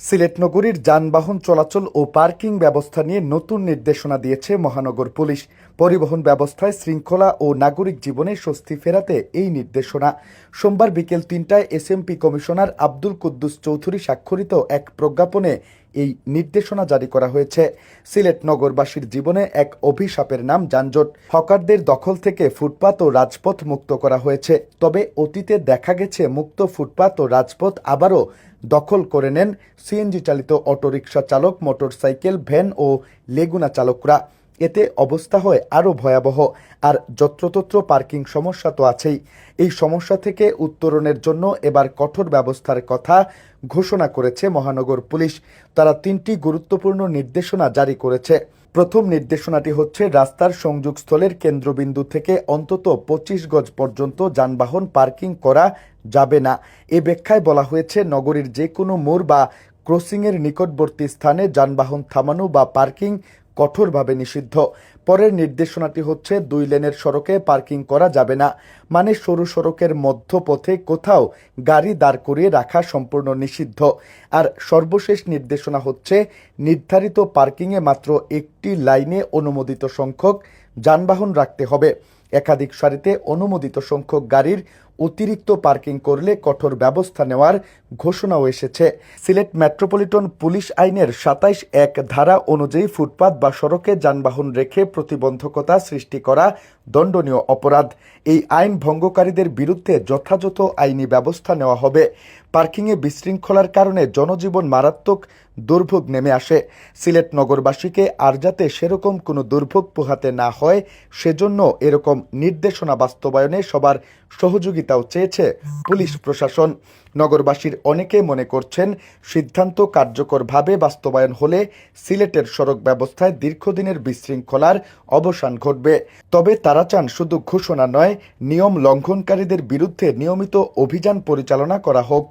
সিলেট নগরীর যানবাহন চলাচল ও পার্কিং ব্যবস্থা নিয়ে নতুন নির্দেশনা দিয়েছে মহানগর পুলিশ। পরিবহন ব্যবস্থায় শৃঙ্খলা ও নাগরিক জীবনে স্বস্তি ফেরাতে এই নির্দেশনা। সোমবার বিকেল তিনটায় এসএমপি কমিশনার আব্দুল কুদ্দুস চৌধুরী স্বাক্ষরিত এক প্রজ্ঞাপনে এই নির্দেশনা জারি করা হয়েছে। সিলেট নগরবাসীর জীবনে এক অভিশাপের নাম যানজট। হকারদের দখল থেকে ফুটপাত ও রাজপথ মুক্ত করা হয়েছে। তবে অতীতে দেখা গেছে মুক্ত ফুটপাত ও রাজপথ আবারও দখল করে নেন সিএনজি চালিত অটোরিকশা চালক, মোটরসাইকেল, ভ্যান ও লেগুনা চালকরা। এতে অবস্থা হয় আরও ভয়াবহ। আর যত্রতত্র পার্কিং সমস্যা তো আছেই। এই সমস্যা থেকে উত্তরণের জন্য এবার কঠোর ব্যবস্থার কথা ঘোষণা করেছে মহানগর পুলিশ। তারা তিনটি গুরুত্বপূর্ণ নির্দেশনা জারি করেছে। প্রথম নির্দেশনাটি হচ্ছে, রাস্তার সংযোগস্থলের কেন্দ্রবিন্দু থেকে অন্তত পঁচিশ গজ পর্যন্ত যানবাহন পার্কিং করা যাবে না। এ ব্যাখ্যায় বলা হয়েছে, নগরীর যে কোনো মোড় বা ক্রসিংয়ের নিকটবর্তী স্থানে যানবাহন থামানো বা পার্কিং কঠোরভাবে নিষিদ্ধ। পরের নির্দেশনাটি হচ্ছে, দুই লেনের সড়কে পার্কিং করা যাবে না। মানে সরু সড়কের মধ্যপথে কোথাও গাড়ি দাঁড় করিয়ে রাখা সম্পূর্ণ নিষিদ্ধ। আর সর্বশেষ নির্দেশনা হচ্ছে, নির্ধারিত পার্কিংয়ে মাত্র একটি লাইনে অনুমোদিত সংখ্যক যানবাহন রাখতে হবে। একাধিক সারিতে অনুমোদিত সংখ্যক গাড়ির অতিরিক্ত পার্কিং করলে কঠোর ব্যবস্থা নেওয়ার ঘোষণাও এসেছে। সিলেট মেট্রোপলিটন পুলিশ আইনের সাতাইশ এক ধারা অনুযায়ী ফুটপাত বা সড়কে যানবাহন রেখে প্রতিবন্ধকতা সৃষ্টি করা দণ্ডনীয় অপরাধ। এই আইন ভঙ্গকারীদের বিরুদ্ধে যথাযথ আইনি ব্যবস্থা নেওয়া হবে। পার্কিংয়ে বিশৃঙ্খলার কারণে জনজীবন মারাত্মক দুর্ভোগ নেমে আসে। সিলেট নগরবাসীকে আর যাতে সেরকম কোনো দুর্ভোগ পোহাতে না হয়, সেজন্য এরকম নির্দেশনা বাস্তবায়নে সবার সহযোগিতাও চেয়েছে পুলিশ প্রশাসন। নগরবাসীর অনেকে মনে করছেন সিদ্ধান্ত কার্যকরভাবে বাস্তবায়ন হলে সিলেটের সড়ক ব্যবস্থায় দীর্ঘদিনের বিশৃঙ্খলার অবসান ঘটবে। তবে তারা চান শুধু ঘোষণা নয়, নিয়ম লঙ্ঘনকারীদের বিরুদ্ধে নিয়মিত অভিযান পরিচালনা করা হোক।